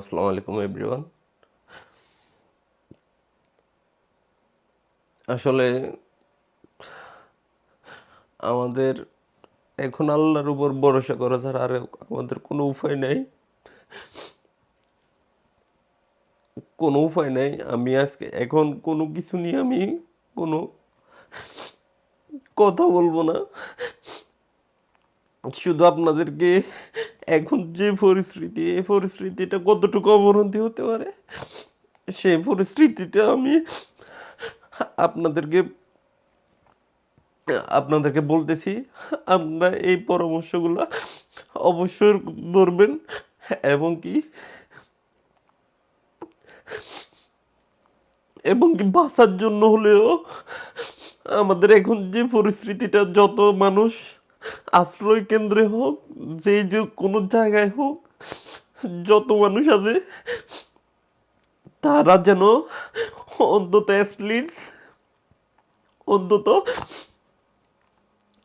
আসসালামু আলাইকুম এভরিওয়ান আসলে আমাদের এখন আল্লাহর উপর ভরসা করা ছাড়া আর আমাদের কোনো উপায় নাই। কোনো উপায় নাই। আমি আজকে এখন কোনো কিছু নিয়ে আমি কোনো কথা বলব না। শুধু আপনাদেরকে এখন যে পরিস্থিতি, এই পরিস্থিতিটা কতটুকু অবনতি হতে পারে, সেই পরিস্থিতিটা আমি আপনাদেরকে আপনাদেরকে বলতেছি, আপনারা এই পরামর্শগুলো অবশ্যই ধরবেন এবং কি এবং কি বাঁচার জন্য হলেও আমাদের এখন যে পরিস্থিতিটা, যত মানুষ আশ্রয় কেন্দ্রে হোক, যে যে কোনো জায়গায় হোক, যত মানুষ আছে, তারা যেন অন্তত অ্যাটলিস্ট অন্তত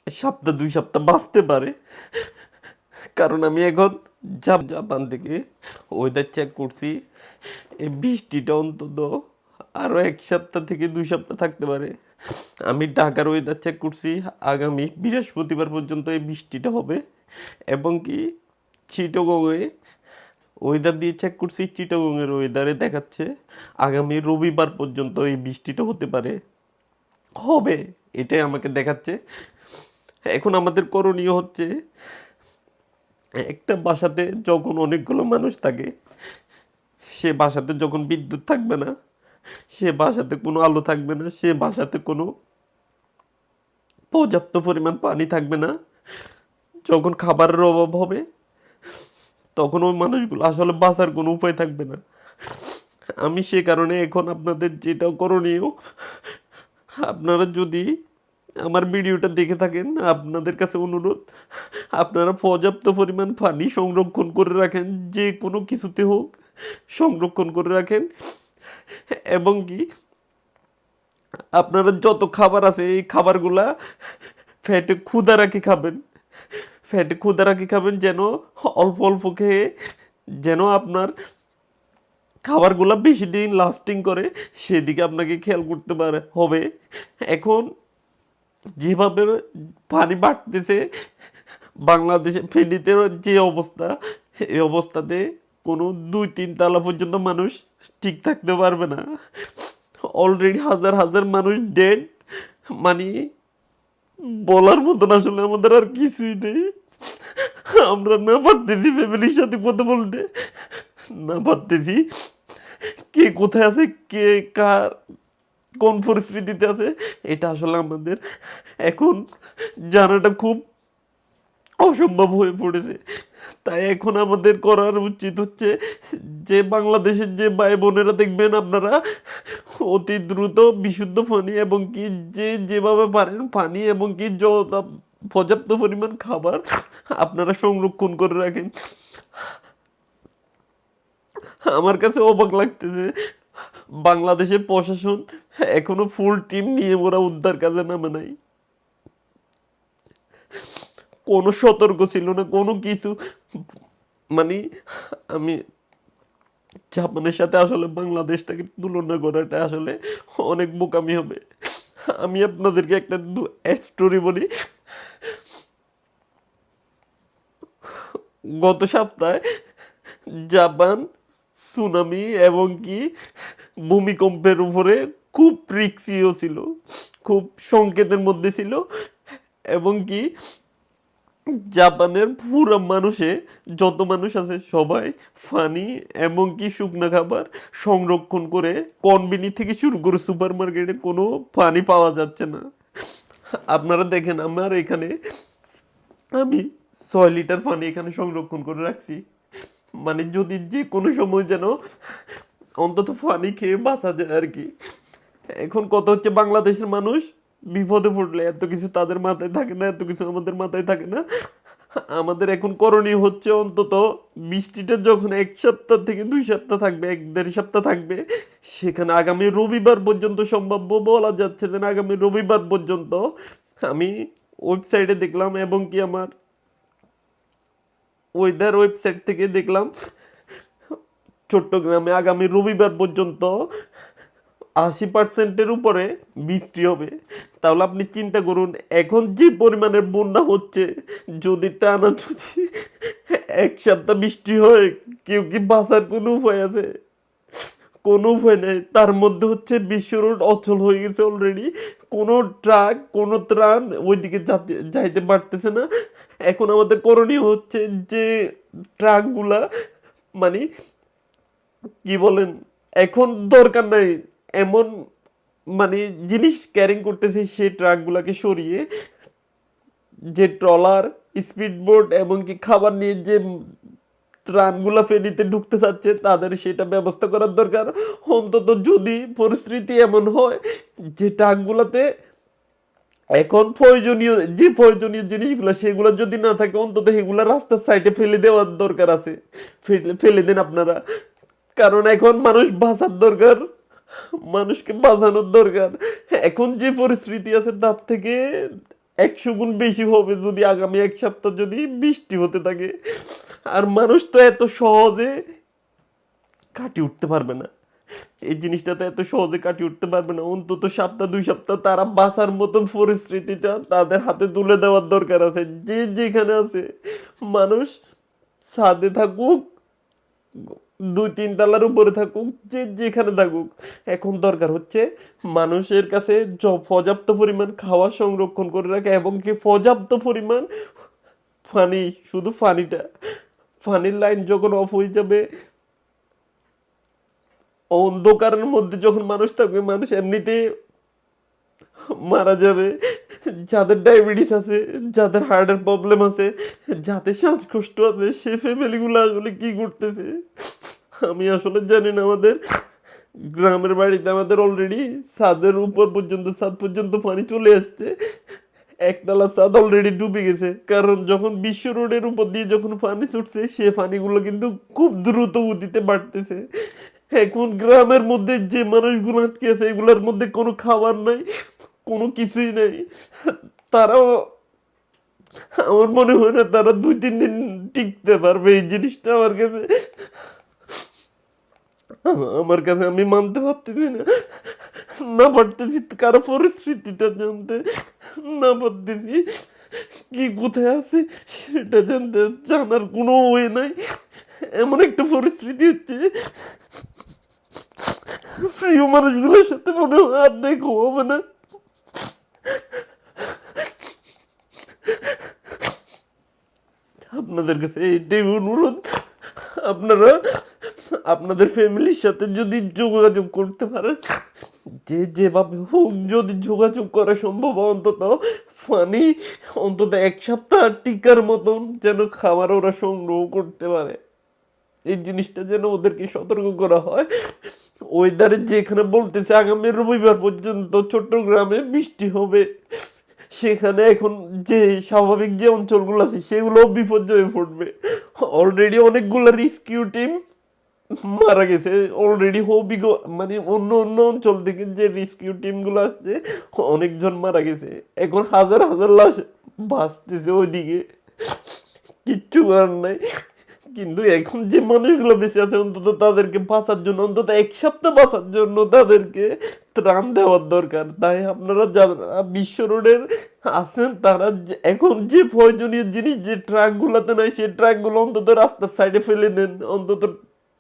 সপ্তাহ, দুই সপ্তাহ বাঁচতে পারে। কারণ আমি এখন জাপ, জাপান থেকে ওয়েদার চেক করছি। এই বৃষ্টিটা অন্তত আরও এক সপ্তাহ থেকে দুই সপ্তাহ থাকতে পারে। আমি ঢাকার ওয়েদার চেক করছি। আগামী বৃহস্পতিবার পর্যন্ত এই বৃষ্টিটা হবে এবং কি চিটগংয়ে ওয়েদার দিয়ে চেক করছি, চিটগংয়ের ওয়েদারে দেখাচ্ছে আগামী রবিবার পর্যন্ত এই বৃষ্টিটা হতে পারে। হবে, এটাই আমাকে দেখাচ্ছে। এখন আমাদের করণীয় হচ্ছে, একটা বাসাতে যখন অনেকগুলো মানুষ থাকে, সে বাসাতে যখন বিদ্যুৎ থাকবে না সে বাসাতে কোনো আলো থাকবে না, সে বাসাতে কোনো পর্যাপ্ত পরিমাণ পানি থাকবে না। যখন খাবারের অভাব হবে, তখন ওই মানুষগুলো আসলে বাঁচার কোনো উপায় থাকবে না। আমি সে কারণে এখন আপনাদের যেটা করণীয়, আপনারা যদি আমার ভিডিওটা দেখে থাকেন, আপনাদের কাছে অনুরোধ, আপনারা পর্যাপ্ত পরিমাণ পানি সংরক্ষণ করে রাখেন, যে কোনো কিছুতে হোক সংরক্ষণ করে রাখেন। এবং কি? আপনারা যত খাবার আছে, এই খাবারগুলা ফ্যাটে ক্ষুদা রাখি খাবেন। ফ্যাটে ক্ষুদা রাখি খাবেন যেন অল্প অল্প খেয়ে যেন আপনার খাবারগুলো বেশি দিন লাস্টিং করে, সেদিকে আপনাকে খেয়াল করতে পারে, হবে। এখন যেভাবে পানি বাড়তেছে, বাংলাদেশে ফেনীতে যে অবস্থা, এই অবস্থাতে কোনো দুই, তিন তালা পর্যন্ত মানুষ ঠিক থাকতে পারবে না। অলরেডি হাজার হাজার মানুষ ডেড মানে বলার মতন আসলে আমাদের আর কিছুই নেই। আমরা না পারতেছি ফ্যামিলির সাথে কথা বলতে। না পারতেছি কে কোথায় আছে, কে কার, কোন পরিস্থিতিতে আছে, এটা আসলে আমাদের এখন জানাটা খুব অসম্ভব হয়ে পড়েছে। তাই এখন আমাদের করার উচিত হচ্ছে যে বাংলাদেশের যে ভাই বোনেরা দেখবেন আপনারা, অতি দ্রুত বিশুদ্ধ পানি এবং কি যে যেভাবে পারেন পানি এবং কি পর্যাপ্ত পরিমাণ খাবার আপনারা সংরক্ষণ করে রাখেন। আমার কাছে অবাক লাগতেছে, বাংলাদেশের প্রশাসন এখনও ফুল টিম নিয়ে ওরা উদ্ধার কাজে নামে নাই। কোনো সতর্ক ছিল না, কোনো কিছু। মানে আমি জাপানের সাথে আসলে বাংলাদেশটাকে তুলনা করাটা আসলে অনেক বোকামি হবে। আমি আপনাদেরকে একটা স্টোরি বলি। গত সপ্তাহে জাপান সুনামি এবং কি ভূমিকম্পের উপরে খুব রিক্সিও ছিল, খুব সংকেতের মধ্যে ছিল এবং কি জাপানের পুরো মানুষে, যত মানুষ আছে সবাই পানি এমনকি শুকনো খাবার সংরক্ষণ করে কনবিনি থেকে শুরু করে সুপার মার্কেটে কোনো পানি পাওয়া যাচ্ছে না। আপনারা দেখেন আমার এখানে আমি ছয় লিটার পানি এখানে সংরক্ষণ করে রাখছি। মানে যদি যে কোনো সময় যেন অন্তত পানি খেয়ে বাঁচা যায় আর কি। এখন কত হচ্ছে বাংলাদেশের মানুষ বিপদে পড়লে এত কিছু তাদের মাথায় থাকে না, এত কিছু আমাদের মাথায় থাকে না। আমাদের এখন করণীয় হচ্ছে অন্তত বৃষ্টিটা যখন এক সপ্তাহ থেকে দুই সপ্তাহ থাকবে, এক দেড় সপ্তাহ থাকবে, সেখানে আগামী রবিবার পর্যন্ত সম্ভাব্য বলা যাচ্ছে যে আগামী রবিবার পর্যন্ত আমি ওয়েবসাইটে দেখলাম এবং কি আমার ওয়েদার ওয়েবসাইট থেকে দেখলাম, চট্টগ্রামে আগামী রবিবার পর্যন্ত আশি পার্সেন্টের উপরে বৃষ্টি হবে। তাহলে আপনি চিন্তা করুন, এখন যে পরিমাণের বন্যা হচ্ছে, যদি টানা যদি এক সপ্তাহ বৃষ্টি হয়, কেউ কি বাঁচার কোনো উপায় আছে? কোনো উপায় নেই। তার মধ্যে হচ্ছে বিশ্ব রোড অচল হয়ে গেছে অলরেডি কোনো ট্রাক, কোনো ত্রাণ ওইদিকে যাতে, যাইতে পারতেছে না। এখন আমাদের করণীয় হচ্ছে যে ট্রাকগুলা মানে কি বলেন, এখন দরকার নাই। এমন মানে জিনিস ক্যারিং করতেছে সেই ট্রাকগুলোকে সরিয়ে, যে ট্রলার স্পিড বোট এমনকি খাবার নিয়ে যে ত্রাণগুলা ফেরিতে ঢুকতে চাচ্ছে, তাদের সেটা ব্যবস্থা করার দরকার। অন্তত যদি পরিস্থিতি এমন হয়, যে ট্রাকগুলোতে এখন প্রয়োজনীয়, যে প্রয়োজনীয় জিনিসগুলো, সেগুলো যদি না থাকে, অন্তত সেগুলো রাস্তার সাইডে ফেলে দেওয়ার দরকার আছে। ফেলে দেন আপনারা। কারণ এখন মানুষ বাঁচার দরকার। মানুষকে বাঁচানোর দরকার। এখন যে পরিস্থিতি আছে, তার থেকে একশো গুণ বেশি হবে যদি আগামী এক সপ্তাহ যদি বৃষ্টি হতে থাকে। আর মানুষ তো এত সহজে কাটিয়ে উঠতে পারবে না। এই জিনিসটা তো এত সহজে কাটিয়ে উঠতে পারবে না। অন্তত সপ্তাহ, দুই সপ্তাহ তারা বাঁচার মতন পরিস্থিতিটা তাদের হাতে তুলে দেওয়ার দরকার আছে। যে যেখানে আছে, মানুষ ছাদে থাকুক দুই তিন তলার উপরে থাকুক, যে যেখানে থাকুক। এখন দরকার হচ্ছে মানুষের কাছে পর্যাপ্ত পরিমাণ খাওয়া সংরক্ষণ করে রাখা এবং কি পর্যাপ্ত পরিমাণ ফানি, শুধু ফানিটা। ফানির লাইন যখন অফ হয়ে যাবে, অন্ধকারের মধ্যে যখন মানুষ থাকবে, মানুষ এমনিতে মারা যাবে। যাদের ডায়াবেটিস আছে, যাদের হার্টের প্রবলেম আছে, যাদের শ্বাসকষ্ট আছে, সে ফ্যামিলিগুলো আসলে কি করতেছে? আমি আসলে জানি না আমাদের গ্রামের বাড়িতে আমাদের অলরেডি ছাদের উপর পর্যন্ত, ছাদ পর্যন্ত পানি চলে আসছে। একতলা ছাদ অলরেডি ডুবে গেছে। কারণ যখন বিশ্ব রোডের উপর দিয়ে যখন পানি ছুটছে, সে পানিগুলো কিন্তু খুব দ্রুত গতিতে বাড়তেছে। এখন গ্রামের মধ্যে যে মানুষগুলো আটকে আছে, এগুলোর মধ্যে কোনো খাবার নাই। কোনো কিছুই নাই। তারাও, আমার মনে হয় না তারা দুই, তিন দিন টিকতে পারবে এই জিনিসটা আমার কাছে। আমার কাছে আমি মানতে পারতেছি না। না পারতেছি কারও পরিস্থিতিটা জানতে। না পারতেছি কি কোথায় আছে সেটা জানতে। জানার কোনো ওয়ে নাই। এমন একটা পরিস্থিতি হচ্ছে। প্রিয় মানুষগুলোর সাথে মনে হয় আর দেখো হবে না আপনাদের কাছে এইটাই অনুরোধ। আপনারা আপনাদের ফ্যামিলির সাথে যদি যোগাযোগ করতে পারেন, যে যেভাবে হোক যদি যোগাযোগ করা সম্ভব, অন্তত ফানি, অন্তত এক সপ্তাহ টিকার মতন যেন খাবার ওরা সংগ্রহ করতে পারে। এই জিনিসটা যেন ওদেরকে সতর্ক করা হয়। ওয়েদারে যেখানে বলতেছে আগামী রবিবার পর্যন্ত চট্টগ্রামে বৃষ্টি হবে। সেখানে এখন যে স্বাভাবিক যে অঞ্চলগুলো আছে সেগুলো বিপর্যয়ে পড়বে। অলরেডি অনেকগুলো রেস্কিউ টিম মারা গেছে। অলরেডি হবি মানে অন্য অন্য অঞ্চল থেকে যে রেস্কিউ টিমগুলো আসছে, অনেকজন মারা গেছে। এখন হাজার হাজার লাশ বাঁচতেছে ওইদিকে। কিচ্ছু করার নাই। কিন্তু এখন যে মানুষগুলো বেঁচে আছে অন্তত তাদেরকে বাঁচার জন্য, অন্তত এক সপ্তাহ বাঁচার জন্য তাদেরকে ত্রাণ দেওয়ার দরকার। তাই আপনারা যারা বিশ্ব রোডের আছেন, তারা এখন যে প্রয়োজনীয় জিনিস, যে ট্রাকগুলোতে নাই, সেই ট্রাকগুলো অন্তত রাস্তার সাইডে ফেলে দেন। অন্তত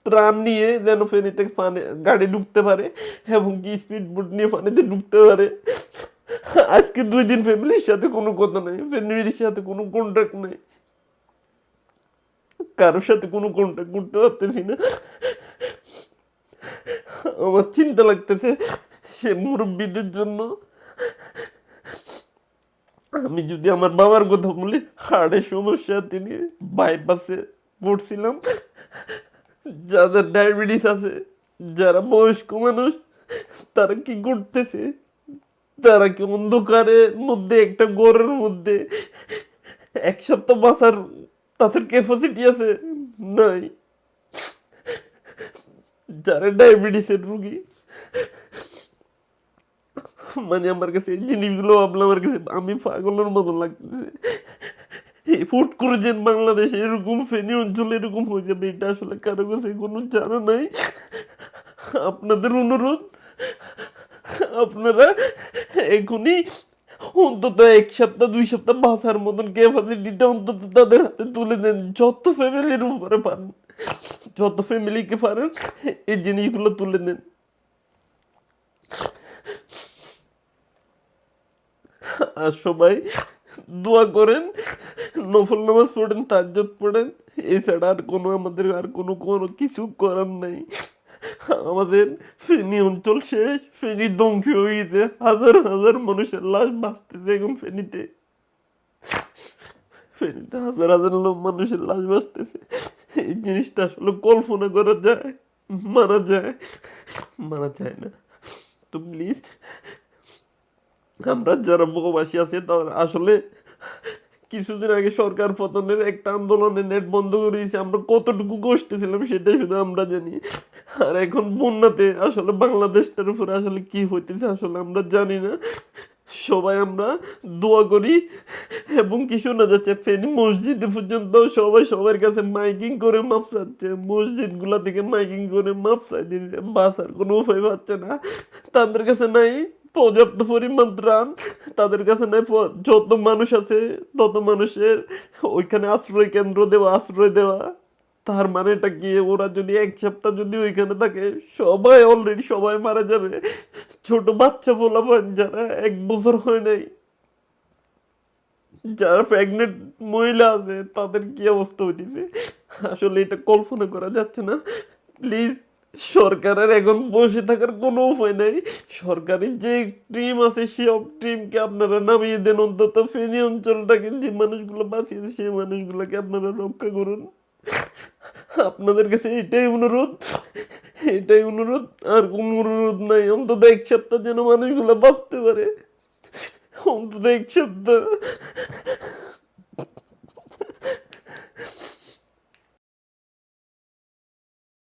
ত্রাণ নিয়ে যেন ফেরিতে পানি, গাড়ি ঢুকতে পারে এবং কি স্পিড বোট নিয়ে পানিতে ঢুকতে পারে। আজকে দুই দিন ফ্যামিলির সাথে কোনো কথা নেই ফ্যামিলির সাথে কোনো কন্ট্যাক্ট নেই। কারোর সাথে কোনো কন্ট্যাক্ট করতে পারতেছি না। আমার চিন্তা লাগতেছে সে মুরব্বীদের জন্য। আমি যদি আমার বাবার কথা বলি হার্টের সমস্যা, তিনি বাইপাসে পড়ছিলাম। যাদের ডায়াবেটিস আছে, যারা বয়স্ক মানুষ, তারা কি করতেছে? তারা কি অন্ধকারের মধ্যে, একটা গড়ের মধ্যে, এক সপ্তাহ বাঁচার তাদের ক্যাপাসিটি আছে নাই। যারা ডায়াবেটিসের রুগী মানে আমার কাছে জিনিসগুলো ভাবলে আমার কাছে, আমি পাগলের মতো লাগতেছে। এই ফুট করে যেন বাংলাদেশে এরকম, ফেনী অঞ্চলে এরকম হয়ে যাবে, এটা আসলে কারও কাছে কোনো জানা নাই। আপনাদের অনুরোধ, আপনারা এখনই অন্তত এক সপ্তাহ, দুই সপ্তাহ বাঁচার মতন ক্যাপাসিটিটা অন্তত তাদের হাতে তুলে দেন। যত ফ্যামিলির উপরে পারেন, যত ফ্যামিলিকে পারেন, এই জিনিসগুলো তুলে দেন। আর সবাই দোয়া করেন, নফল নামাজ পড়েন তাজ্জত পড়েন। এছাড়া আর কোনো আমাদের আর কোনো কোনো কিছু করার নাই। আমাদের ফেনী অঞ্চল শেষ। ফেনী ধ্বংস হয়ে গেছে। হাজার হাজার মানুষের লাশ ভাসতেছে এখন ফেনীতে। ফেনীতে হাজার হাজার লোক মানুষের লাশ ভাসতেছে এই জিনিসটা আসলে কল্পনা করা যায়। মানা যায়। মানা যায় না। তো প্লিজ আমরা যারা প্রবাসী আছি, তারা আসলে কিছুদিন আগে সরকার পতনের একটা আন্দোলনে নেট বন্ধ করে দিয়েছে। আমরা কতটুকু কষ্টে ছিলাম সেটাই শুধু আমরা জানি। আর এখন বন্যাতে আসলে বাংলাদেশটার উপরে আসলে কি হইতেছে আসলে আমরা জানি না। সবাই আমরা দোয়া করি এবং কি শোনা যাচ্ছে, ফেনী মসজিদ পর্যন্ত সবাই সবার কাছে মাইকিং করে মাপ চাচ্ছে। মসজিদগুলা থেকে মাইকিং করে মাপ চাই দিচ্ছে বাসার কোনো উপায় পাচ্ছে না। তাদের কাছে নাই পর্যাপ্ত পরিমাণ ত্রাণ, তাদের কাছে নাই যত মানুষ আছে তত মানুষের ওইখানে আশ্রয় কেন্দ্র দেওয়া, আশ্রয় দেওয়া। তার মানেটা কি? ওরা যদি এক সপ্তাহ যদি ওইখানে থাকে, সবাই অলরেডি সবাই মারা যাবে। ছোট বাচ্চা বলাবেন যারা এক বছর হয় নাই, যারা প্রেগনেন্ট মহিলা আছে, তাদের কি অবস্থা হইতেছে? আসলে এটা কল্পনা করা যাচ্ছে না। প্লিজ সরকারের এখন বসে থাকার কোনো উপায় নাই। সরকারি যে টিম আছে, সব টিমকে আপনারা নামিয়ে দেন, অন্তত ফেনী অঞ্চলটাকে যে মানুষগুলো বাঁচিয়েছে, সেই মানুষগুলোকে আপনারা রক্ষা করুন। আপনাদের কাছে এটাই অনুরোধ এটাই অনুরোধ, আর কোনো অনুরোধ নাই। অন্তত এক সপ্তাহ যেন মানুষগুলো বাঁচতে পারে। অন্তত এক সপ্তাহ।